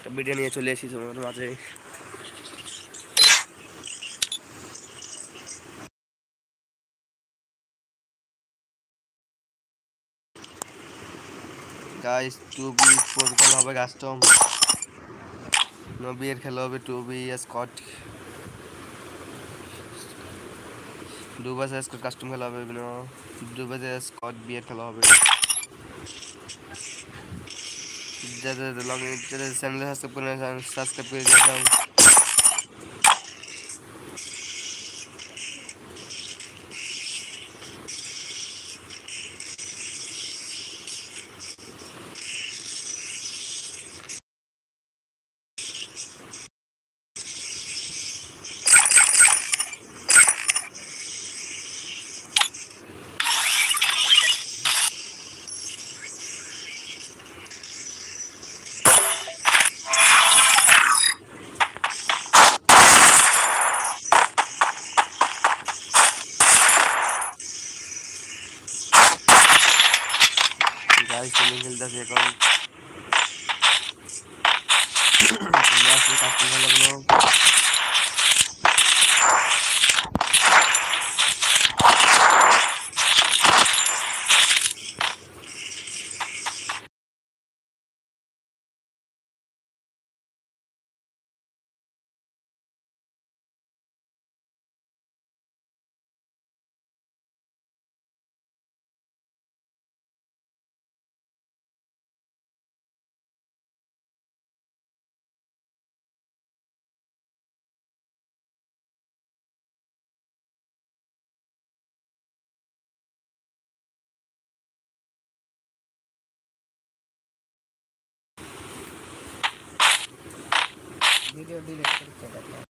একটা ভিডিও নিয়ে চলে এসেছি তোমার মাঝে। গাইস টু বি খেলা হবে কাস্টম নবি এর খেলা হবে টু বি স্কট দুবাসে স্কট কাস্টম খেলা হবে দুবাসে স্কট বি এর খেলা হবে। যাদের লগ যাদের চ্যানেল সাবস্ক্রাইব করে সাবস্ক্রাইব করে গাইস তুমি খেলতেছি এখন তোমরা আসলে খেলাগুলো ভিডিও ডিলিট করতে দেখো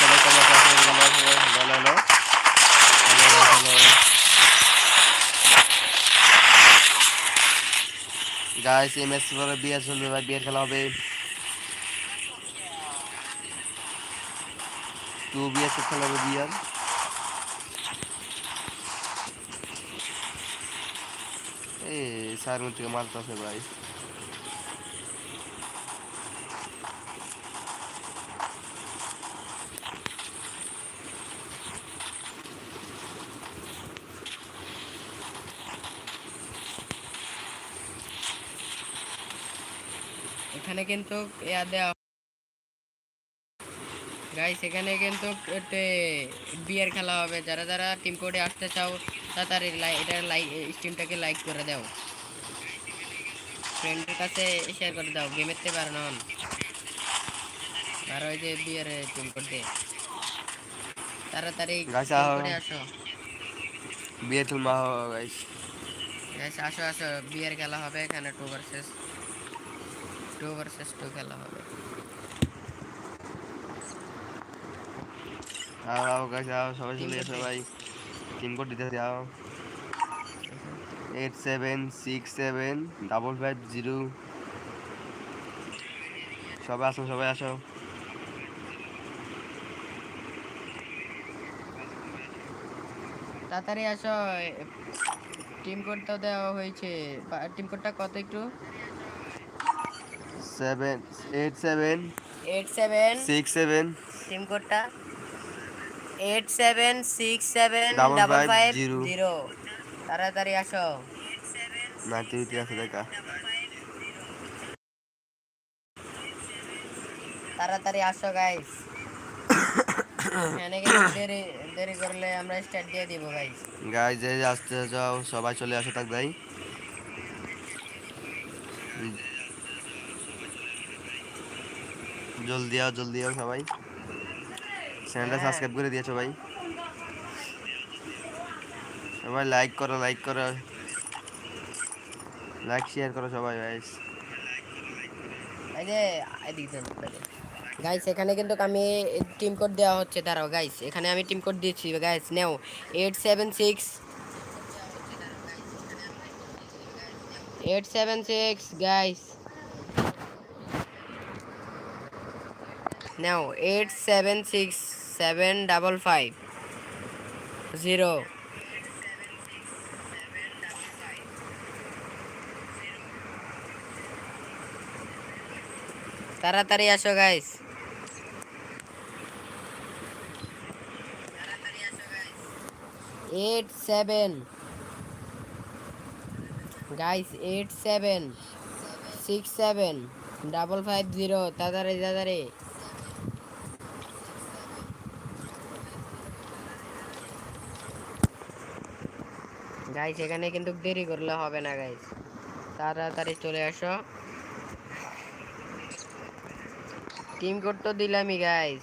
সবাই কেমন আছেন? ভালো আছেন? ভালো হলো? গাইস এমএস পরে বিয়ার চলবে ভাই, বিয়ার খেলা হবে টু বিয়ার খেলা হবে বিয়ার এই সার থেকে মারতেছে ভাই এখানে কিন্তু ইয়া দেওয়া গাইস এখানে কিন্তু বিয়ার খেলা হবে। যারা যারা টিম কোডে আসতে চাও তাড়াতাড়ি এটা লাইক স্ট্রিমটাকে লাইক করে দাও। ফ্রেন্ডের কাছে শেয়ার করে দাও গেমের তে পারো না আর ওই যে বিয়ার টিম কোডে তাড়াতাড়ি code আসো। বিয়ার খেলবা গাইস গাইস আসো আসো। বিয়ার খেলা হবে এখানে two versus two versus two খেলা হবে। আও আও গাইস আও সবাই চলে এসো ভাই। টিম কোড দিতে যাও। Eight seven six seven double five zero সবাই আসো সবাই আসো। তাড়াতাড়ি আসো টিম কোড তো দেওয়া হয়েছে। টিম কোডটা কত একটু? Seven eight seven eight seven six seven team কোডটা eight seven six seven double five. Zero তাড়াতাড়ি আসো। না তিরিটি আছে দেখা। তাড়াতাড়ি আসো গাইস এখানে দেরি দেরি করলে আমরা স্টার্ট দিয়ে দিব গাইস গাই যে আসতে যাও সবাই চলে আসো তাক ভাই। জলদি আও জলদি আও সবাই। চ্যানেলটা। সাবস্ক্রাইব করে দিয়েছ ভাই। সবাই লাইক করো লাইক করো। লাইক শেয়ার করো সবাই দেন গাইস এখানে কিন্তু আমি টিম কোড দেওয়া হচ্ছে, দাঁড়াও গাইস এখানে আমি টিম কোড দিয়েছি গাইস নেও। Eight seven six eight seven six guys নাও eight seven six seven double five zero তাড়াতাড়ি আসো guys eight seven guys eight seven six seven double five zero তাড়াতাড়ি তাড়াতাড়ি। গাইস এখানে কিন্তু দেরি করলে হবে না গাইস তাড়াতাড়ি চলে আসো। টিম কোড তো দিলামই গাইস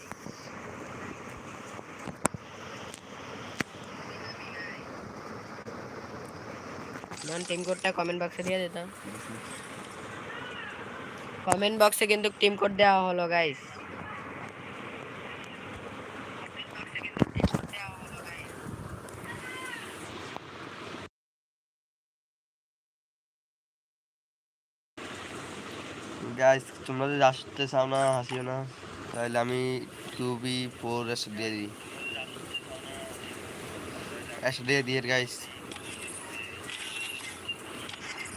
নন টিম কোডটা কমেন্ট বক্সে দিয়ে দিতাম। কমেন্ট বক্সে কিন্তু টিম কোড দেওয়া হলো গাইস গাইস তোমরা যদি আসতে চাও না হাসিও না তাহলে আমি টু বি ফোর এস দিয়ে দিই। এসে দিয়ে দিয়ে গাইস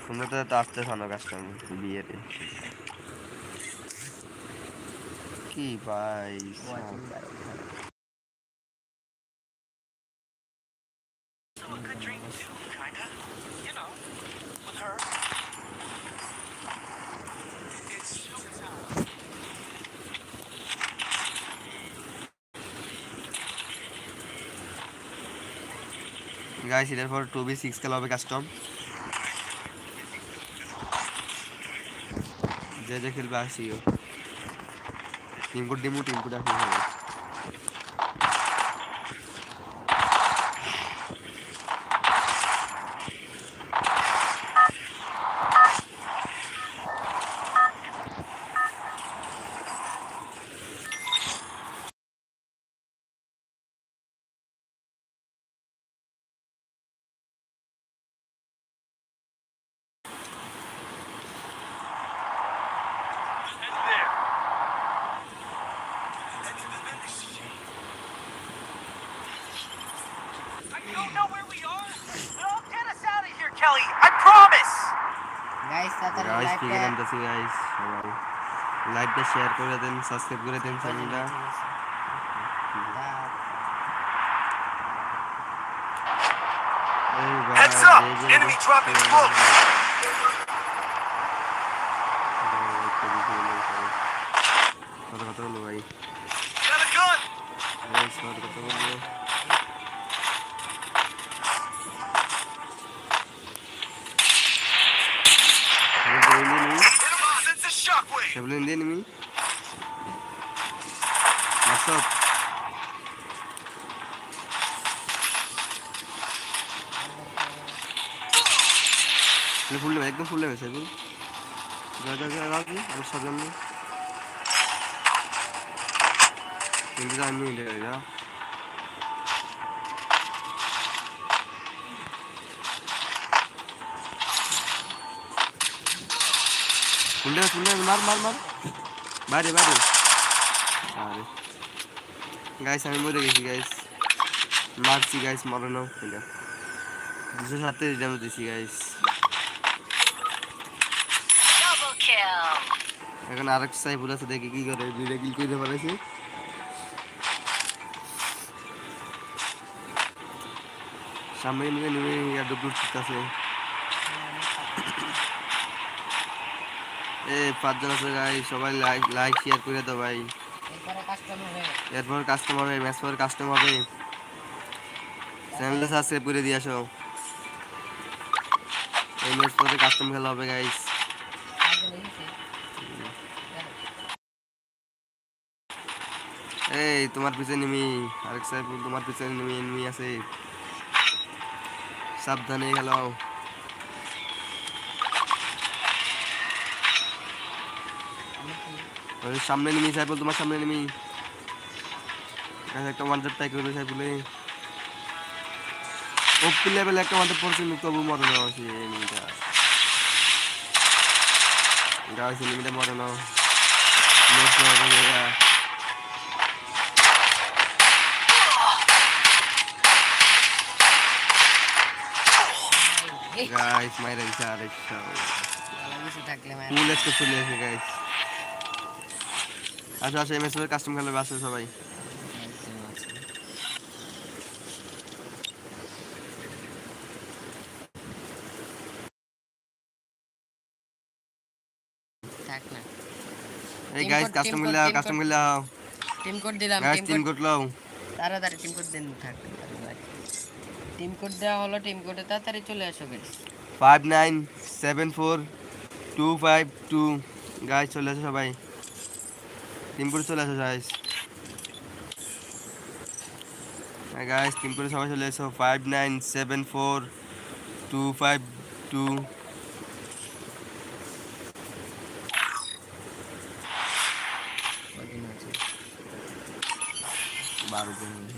তোমরা তো আসতে চাও না কাস্টম বিয়েতে কি ভাই পর টু বি সিক্স খেলা হবে কাস্টম যে যে খেলবে আসিও টিম কোড দিমু team code হবে I don't know where we are. No, get us out of here, Kelly. I promise. Guys তাড়াতাড়ি গাইস কি লাইভটা নামতেছি গাইস সবাই লাইভটা শেয়ার করে দেন সাবস্ক্রাইব করে দেন চ্যানেলটা এই ভাই, Heads up. যে যে Enemy বসছে- dropping close. WhatsApp full নেবে একদম ফুল নেবে সেগুলো যা যা যা রাখি আমি সাজানো কিন্তু আমি নিয়ে যা ফুল নেবে ফুল নেবে মার মার মার বাইরে বাইরে আরে গাইস আমি মরে গেছি গাইস মারছি গাইস মরানো এটা। দুশো সাতত্রিশ ড্যামেজ দিছি গাইস Double kill. এখন আরেক সাইফুল আছে দেখি কি করে দুইটা কিল করতে পারেছে সামনে নিয়ে নেমে ইয়ার ডুবলুট আছে। এ পাঁচজন আছে গাই সবাই লাইক লাইক শেয়ার করে দাও ভাই। এরপরে কাস্টমার হবে ম্যাচ হবে সাবস্ক্রাইব করে দিয়ে আসো। এই কাস্টম খেলা হবে গাইস এই, তোমার পিছনে নেমি। আরেক সাইফুল তোমার পিছনে নেমি এনিমি আছে। সাবধানে খেলাও। সামনে নেমি সাইফুল তোমার সামনে নেমি। একটা ওয়ান ট্রাই করবে সাইফুলে ওপি লেভেল একটা ওয়ান পড়ছে কিন্তু তবু মরে না সে এনিমিটা গাইস এনিমিটা মরে না নেক্সট হবে গাইস মাইরা দিছে আরেকটা। ফুল এসকে চলে এসে গাইস আচ্ছা আচ্ছা এমএস কাস্টম খেলবে আসে সবাই। থাক না। এই গাইস কাস্টমগুলো কাস্টমগুলো টিম কোড দিলাম গাইস টিম কোড লাও। তাড়াতাড়ি টিম কোড দেন থাক টিম কোড দেওয়া হলো টিম কোডে তাড়াতাড়ি চলে আসো গাইস 5974252 গাইস চলে আসো সবাই। টিম কোড চলে আসো গাইস গাইস টিম কোড সবাই চলে আসো 5974252 জন্য